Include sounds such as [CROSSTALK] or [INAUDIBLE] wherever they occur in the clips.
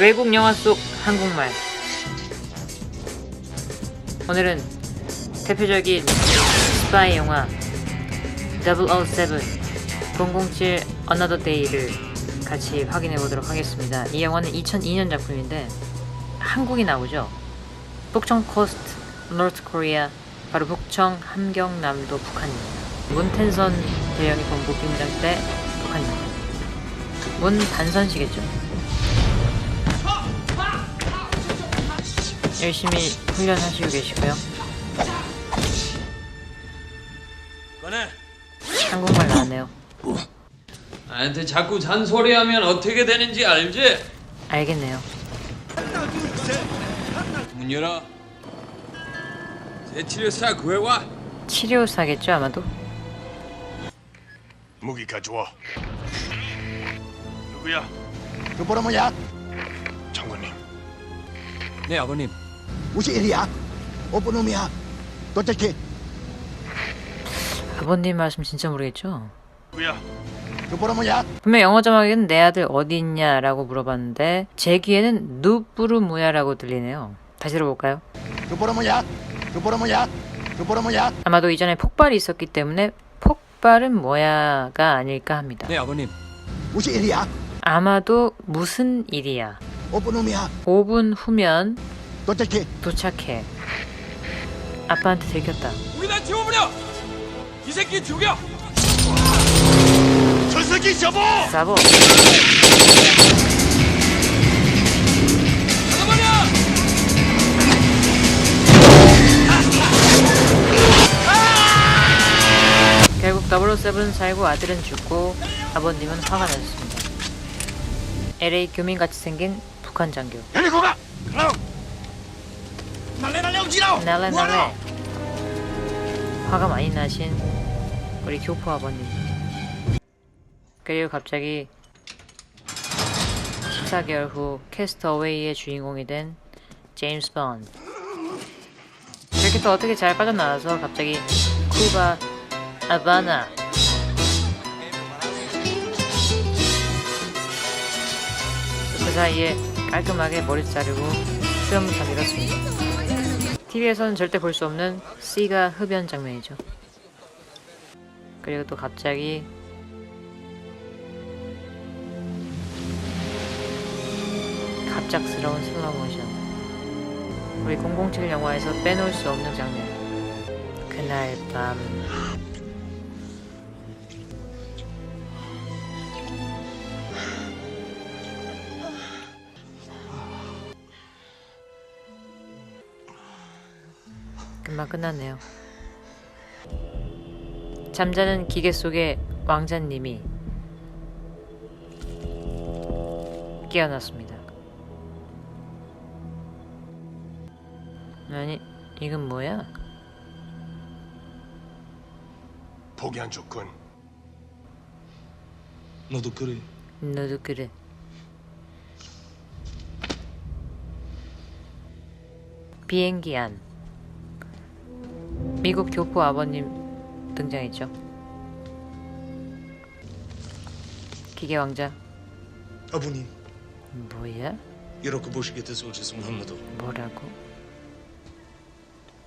외국 영화 속 한국말 오늘은 대표적인 스파이 영화 007 007 Another Day를 같이 확인해 보도록 하겠습니다. 이 영화는 2002년 작품인데 한국이 나오죠. 북청 코스트, 노트 코리아, 바로 북청 함경남도 북한입니다. 문텐선 대령이 본부 비무장 때 북한입니다. 문 반선시겠죠. 열심히 훈련하시고 계시고요. 한국말 나왔네요. 나한테 자꾸 잔소리하면 어떻게 되는지 알지? 알겠네요. 문 열어. 대치료사 구해와. 치료사겠죠 아마도? 무기 가져와. 누구야? 그 보라 뭐야? 장관님. 네 아버님. 무슨 일이야? 어떤 놈이야? 도대체 아버님 말씀 진짜 모르겠죠? 누구야? 그 뭐야? 분명 영어 자막에는 내 아들 어디 있냐라고 물어봤는데 제 귀에는 누뿌르무야라고 들리네요. 다시 들어볼까요? 뭐야? 뭐야? 그 보라 뭐야? 아마도 이전에 폭발이 있었기 때문에 폭발은 뭐야가 아닐까 합니다. 네 아버님. 무슨 일이야? 아마도 무슨 일이야. 어떤 놈이야? 5분 후면 도대체 도착해. 아빠한테 들켰다. 우리 다 지워버려. 이 새끼 죽여. 저 새끼 잡아! 싸보. 잡아버려. 결국 007 살고 아들은 죽고 아버님은 화가 나셨습니다. LA 교민같이 생긴 북한 장교. 열리고 가! 날래 날래 날래. 화가 많이 나신 우리 교포 아버님. 그리고 갑자기 14개월 후 캐스터웨이의 주인공이 된 제임스 본. 이렇게 또 어떻게 잘 빠져나와서 갑자기 쿠바 아바나 그 사이에 깔끔하게 머리 자르고 수염부터 밀었습니다. TV에서는 절대 볼 수 없는 C가 흡연 장면이죠. 그리고 또 갑자기 갑작스러운 슬로우 모션. 우리 007 영화에서 빼놓을 수 없는 장면. 그날 밤 금방 끝났네요. 잠자는 기계 속의 왕자님이 깨어났습니다. 아니, 이건 뭐야? 보기 안 좋군. 너도 그래. 너도 그래. 비행기 안. 미국 교포 아버님 등장했죠. 기계 왕자. 아버님, 뭐야? 이렇게 보시게 돼서 죄송합니다. 뭐라고?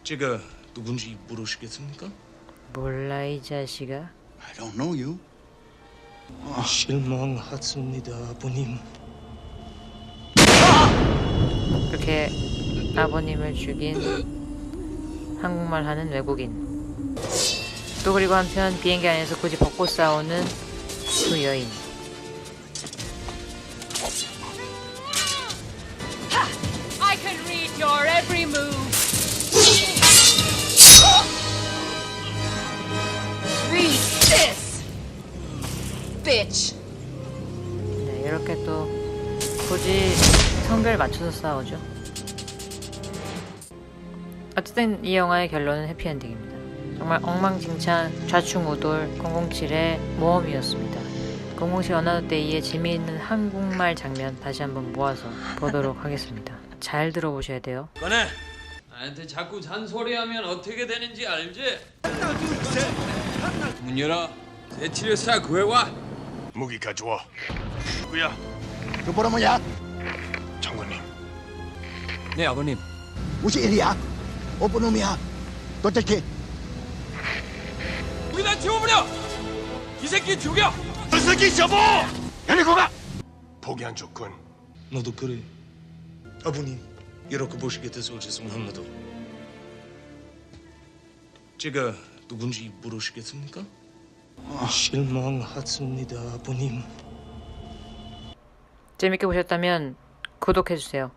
제가 누군지 모르시겠습니까? 몰라 이 자식아. I don't know you. 실망했습니다, 아버님. 그렇게 아버님을 죽인 한국말 하는 외국인. 또 그리고 한편 비행기 안에서 굳이 벗고 싸우는 두 여인. 네, 이렇게 또 굳이 성별 맞춰서 싸우죠. 어쨌든 이 영화의 결론은 해피엔딩입니다. 정말 엉망진창 좌충우돌 007의 모험이었습니다. 007 어나더 데이의 재미있는 한국말 장면 다시 한번 모아서 보도록 [LAUGHS] 하겠습니다. 잘 들어보셔야 돼요. 꺼내. 나한테 자꾸 잔소리하면 어떻게 되는지 알지? 문 열어. 대치료사 구해와. 무기 가져와. 누구야? 그 보라 뭐야? 네, 아버님. 무슨 일이야? 어떤 놈이야? 도대체 우리나 지워버려! 이 새끼 죽여! 그 새끼 접어! 연희고가 보기 안 좋군. 너도 그래. 아버님, 이렇게 보시게 돼서 죄송합니다. 제가 누군지 물으시겠습니까? 실망했습니다, 아버님. 재밌게 보셨다면 구독해주세요.